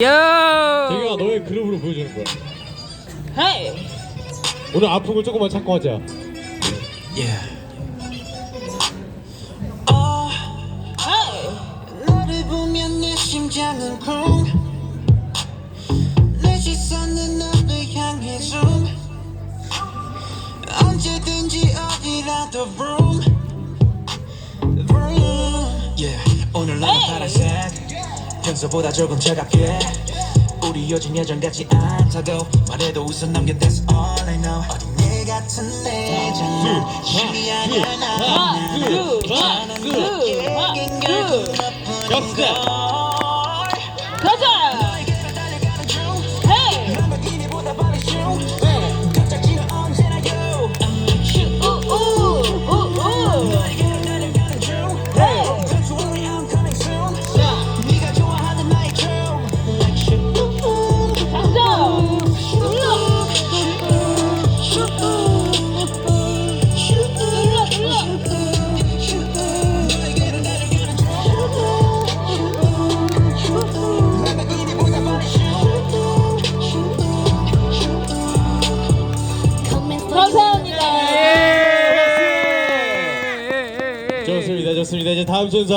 야! 재경아 너의 그룹으로 보여주는 거야. 헤이 오늘 아픈 걸 조금만 참고 하자. 헤이 너를 보면 내 심장은 쿵. 내 시선은 너를 향해 zoom. 언제든지 어디라도 vroom. vroom. Yeah, 오늘 나는 파란색 평소보다 조금 차갑게 우리 요즘 예전 같지 않다고 말해도 웃음 넘겨 That's all I know 내 같은 내 장난 신비하게 하나 둘둘둘 역세. 가자 좋습니다, 좋습니다. 이제 다음 순서.